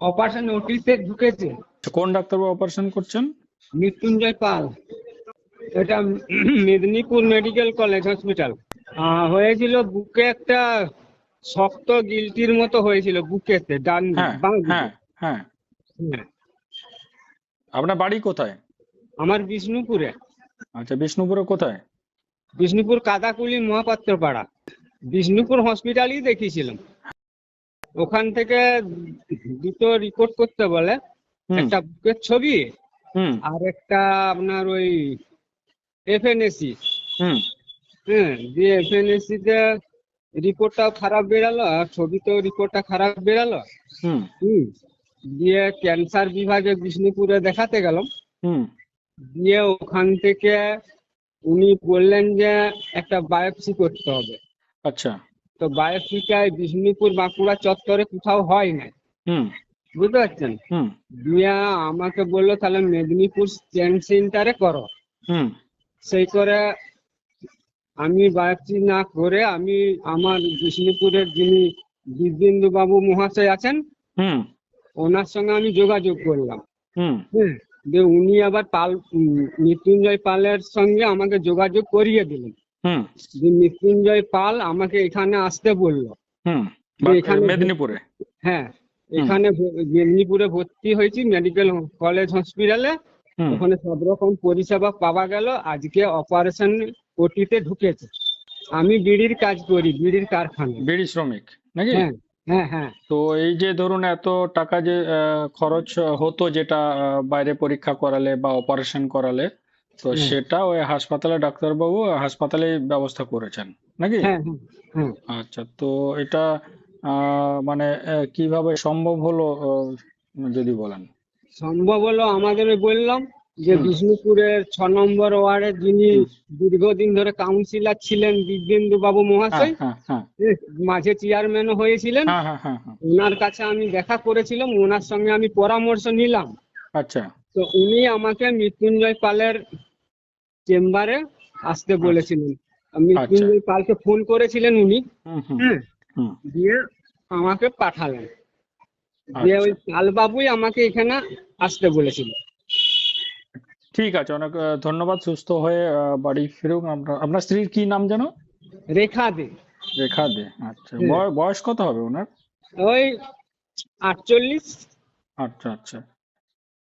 Operation নোটিশে ঢুকেছে। কোন ডাক্তারবাবু অপারেশন করছেন? মৃত্যুঞ্জয় পাল। এটা মেদিনীপুর মেডিকেল কলেজ হসপিটাল। হয়েছিল বুকে একটা শক্ত গিলটির মতো হয়েছিল বুকেতে ডান হ্যাঁ হ্যাঁ হ্যাঁ। হ্যাঁ। আপনার বাড়ি কোথায়? আমার বিষ্ণুপুরে। আচ্ছা বিষ্ণুপুরে কোথায়? বিষ্ণুপুর কাদাকুলি মহাপাত্র পাড়া বিষ্ণুপুর হসপিটালই দেখিয়েছিলাম। ওখান থেকে দুটো রিপোর্ট করতে বলে একটা বুকের ছবি হুম। আর একটা আপনার ওই এফএনএসি হুম। হ্যাঁ দিয়ে এফএনএসি তে রিপোর্টটাও খারাপ বেরালো আর ছবিতেও রিপোর্টটা খারাপ বেরালো। হুম। হুম। দিয়ে ক্যান্সার বিভাগে বিষ্ণুপুরে দেখাতে গেলাম। হুম। দিয়ে ওখান থেকে উনি বললেন যে একটা বায়োপসি করতে হবে। আচ্ছা। তো বায়োপসিটাই বিষ্ণুপুর বাঁকুড়া চত্বরে কোথাও হয় না বুঝতে পারছেন? দিয়ে আমাকে বলল তাহলে মেদিনীপুর স্ট্যান্ড সেন্টারে করো। সেই করে আমি বায়োপসি না করে আমি আমার বিষ্ণুপুরের যিনি দিব্যেন্দু বাবু মহাশয় আছেন হুম। ওনার সঙ্গে আমি যোগাযোগ করলাম। উনি আবার পাল মৃত্যুঞ্জয় পালের সঙ্গে আমাকে যোগাযোগ করিয়ে দিলেন। হুম। যে মৃত্যুঞ্জয় পাল আমাকে এখানে আসতে বলল। হুম। তো এখানে- মেদিনীপুরে? হ্যাঁ। এখানে মেদিনীপুরে ভর্তি হয়েছি মেডিকেল কলেজ হসপিটালে। ওখানে সব রকম পরিষেবা পাওয়া গেল। আজকে অপারেশন ওটিতে ঢুকেছে। আমি বিড়ির কাজ করি বিড়ির কারখানা। বিড়ি শ্রমিক নাকি? হ্যাঁ হ্যাঁ হ্যাঁ। তো এই যে ধরুন এত টাকা যে খরচ হতো যেটা বাইরে পরীক্ষা করালে বা অপারেশন করালে তো সেটা ওই হাসপাতালে ডাক্তারবাবু হাসপাতালে ব্যবস্থা করেছেন নাকি? হ্যাঁ হ্যাঁ হ্যাঁ। আচ্ছা তো এটা মানে কীভাবে সম্ভব হলো যদি বলেন? সম্ভব হলো আমাদের বললাম যে বিষ্ণুপুরের ছ নম্বর ওয়ার্ডের যিনি দীর্ঘদিন ধরে কাউন্সিলর ছিলেন দিব্যেন্দু বাবু মহাশয় মাঝে চেয়ারম্যানও হয়েছিলেন। হ্যাঁ হ্যাঁ হ্যাঁ হ্যাঁ। ওনার কাছে আমি দেখা করেছিলাম ওনার সঙ্গে আমি পরামর্শ নিলাম। আচ্ছা। তো উনি আমাকে মৃত্যুঞ্জয় পালের চেম্বারে আসতে বলেছিলেন। মৃত্যুঞ্জয় পালকে ফোন করেছিলেন উনি। হুম হুম। হ্যাঁ দিয়ে আমাকে পাঠালেন। দিয়ে ওই আচ্ছা পালবাবুই আমাকে এখানে আসতে বলেছিল। ঠিক আছে অনেক ধন্যবাদ সুস্থ হয়ে বাড়ি ফিরুন আপনার আপনার স্ত্রীর কি নাম যেন? রেখা দে। রেখা দে আচ্ছা। বয়- বয়স কত হবে ওনার? ওই আটচল্লিশ। আচ্ছা আচ্ছা।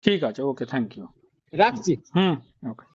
ঠিক আছে ওকে থ্যাংক ইউ। রাখছি। হুম ওকে।